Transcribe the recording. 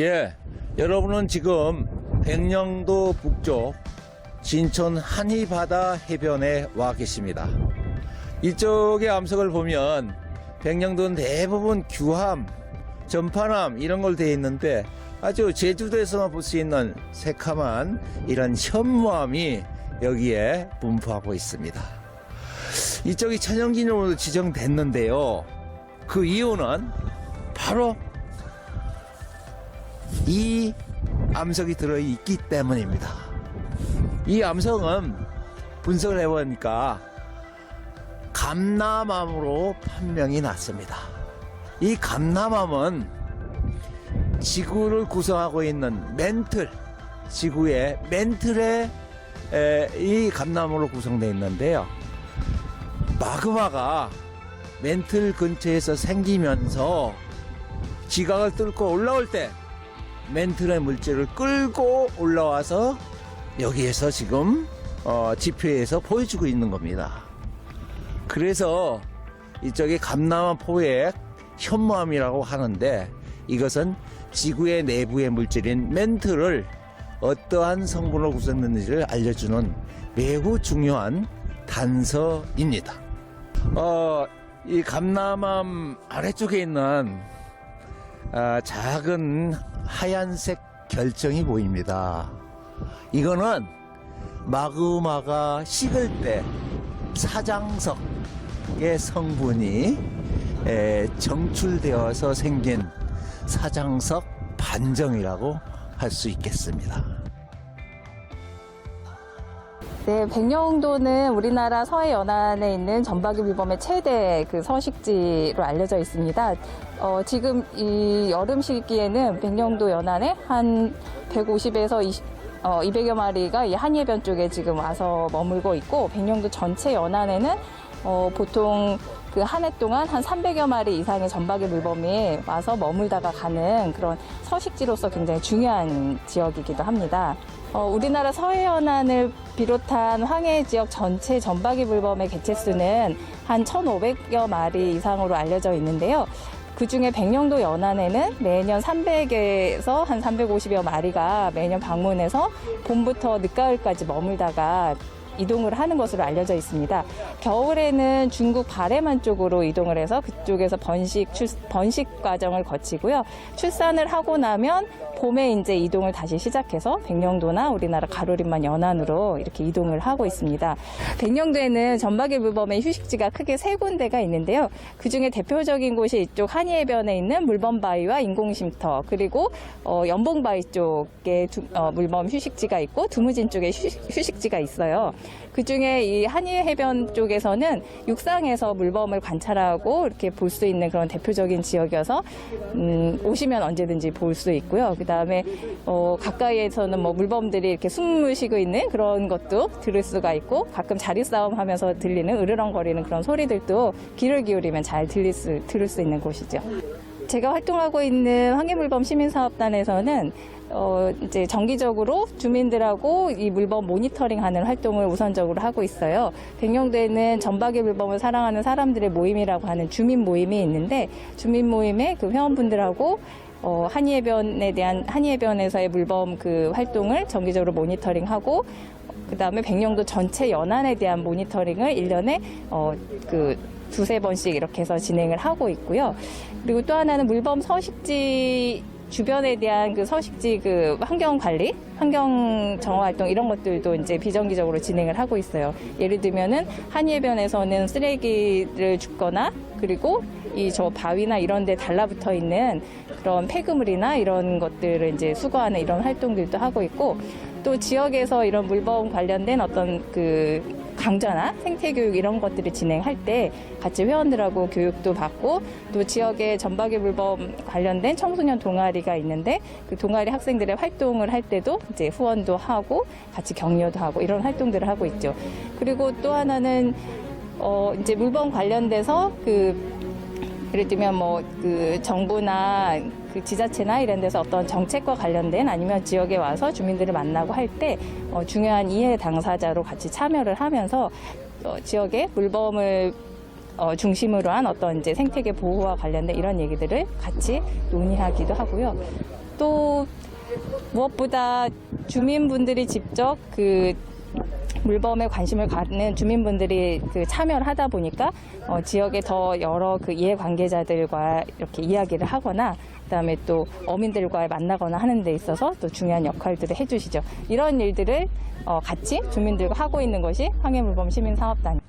예, 여러분은 지금 백령도 북쪽 진천 한이바다 해변에 와 계십니다. 이쪽의 암석을 보면 백령도는 대부분 규함, 전파남 이런 걸 되어 있는데 아주 제주도에서만 볼 수 있는 새카만 이런 현무암이 여기에 분포하고 있습니다. 이쪽이 천연기념으로 지정됐는데요. 그 이유는 바로 이 암석이 들어있기 때문입니다. 이 암석은 분석을 해보니까 감남암으로 판명이 났습니다. 이 감남암은 지구를 구성하고 있는 멘틀, 지구의 멘틀에 에, 이 감남으로 구성되어 있는데요. 마그마가 멘틀 근처에서 생기면서 지각을 뚫고 올라올 때 멘틀의 물질을 끌고 올라와서 여기에서 지금 어, 지표에서 보여주고 있는 겁니다. 그래서 이쪽에 감남한 포획 현무암이라고 하는데 이것은 지구의 내부의 물질인 멘틀을 어떠한 성분으로 구성됐는지를 알려주는 매우 중요한 단서입니다. 어, 이 감남암 아래쪽에 있는 아, 작은 하얀색 결정이 보입니다. 이거는 마그마가 식을 때 사장석의 성분이 에, 정출되어서 생긴 사장석 반정이라고 할 수 있겠습니다. 네, 백령도는 우리나라 서해 연안에 있는 전박이 물범의 최대 그 서식지로 알려져 있습니다. 어, 지금 이 여름 시기에는 백령도 연안에 한 150에서 20, 어, 200여 마리가 이 한예변 쪽에 지금 와서 머물고 있고 백령도 전체 연안에는 어, 보통 그 한 해 동안 한 300여 마리 이상의 전박이 물범이 와서 머물다가 가는 그런 서식지로서 굉장히 중요한 지역이기도 합니다. 어, 우리나라 서해연안을 비롯한 황해 지역 전체 전박이 물범의 개체수는 한 1,500여 마리 이상으로 알려져 있는데요. 그 중에 백령도 연안에는 매년 300에서 한 350여 마리가 매년 방문해서 봄부터 늦가을까지 머물다가 이동을 하는 것으로 알려져 있습니다. 겨울에는 중국 바레만 쪽으로 이동을 해서 그쪽에서 번식, 출, 번식 과정을 거치고요. 출산을 하고 나면 봄에 이제 이동을 다시 시작해서 백령도나 우리나라 가로림만 연안으로 이렇게 이동을 하고 있습니다. 백령도에는 전박이 물범의 휴식지가 크게 세 군데가 있는데요. 그 중에 대표적인 곳이 이쪽 한이해변에 있는 물범바위와 인공쉼터 그리고 어, 연봉바위 쪽에 두- 어, 물범 휴식지가 있고 두무진 쪽에 휴식, 휴식지가 있어요. 그 중에 이 한이해변 쪽에서는 육상에서 물범을 관찰하고 이렇게 볼 수 있는 그런 대표적인 지역이어서 음, 오시면 언제든지 볼 수 있고요. 그 다음에 어, 가까이에서는 뭐 물범들이 이렇게 숨을 쉬고 있는 그런 것도 들을 수가 있고 가끔 자리 싸움 하면서 들리는 으르렁거리는 그런 소리들도 귀를 기울이면 잘 들릴 수, 들을 수 있는 곳이죠. 제가 활동하고 있는 황해물범 시민사업단에서는 어, 이제 정기적으로 주민들하고 이 물범 모니터링하는 활동을 우선적으로 하고 있어요. 백령도에는 전박이 물범을 사랑하는 사람들의 모임이라고 하는 주민 모임이 있는데 주민 모임의 그 회원분들하고 어, 한이해변에 대한 한이해변에서의 물범 그 활동을 정기적으로 모니터링하고 그 다음에 백령도 전체 연안에 대한 모니터링을 일년에 어, 그 두세 번씩 이렇게 해서 진행을 하고 있고요. 그리고 또 하나는 물범 서식지 주변에 대한 그 서식지 그 환경 관리, 환경 정화 활동 이런 것들도 이제 비정기적으로 진행을 하고 있어요. 예를 들면은 한예변에서는 쓰레기를 줍거나 그리고 이 저 바위나 이런 데 달라붙어 있는 그런 폐그물이나 이런 것들을 이제 수거하는 이런 활동들도 하고 있고 또 지역에서 이런 물범 관련된 어떤 그 강좌나 생태 교육 이런 것들을 진행할 때 같이 회원들하고 교육도 받고 또 지역의 전박이 물범 관련된 청소년 동아리가 있는데 그 동아리 학생들의 활동을 할 때도 이제 후원도 하고 같이 격려도 하고 이런 활동들을 하고 있죠. 그리고 또 하나는 어 이제 물범 관련돼서 그 예를 들면 뭐 그 정부나 그 지자체나 이런 데서 어떤 정책과 관련된 아니면 지역에 와서 주민들을 만나고 할 때 어, 중요한 이해 당사자로 같이 참여를 하면서 어, 지역의 물범을 어, 중심으로 한 어떤 이제 생태계 보호와 관련된 이런 얘기들을 같이 논의하기도 하고요. 또 무엇보다 주민분들이 직접 그 물범에 관심을 갖는 주민분들이 그 참여를 하다 보니까 어, 지역의 더 여러 그 이해 관계자들과 이렇게 이야기를 하거나 그다음에 또 어민들과 만나거나 하는 데 있어서 또 중요한 역할들을 해주시죠. 이런 일들을 어, 같이 주민들과 하고 있는 것이 황해물범 시민사업단.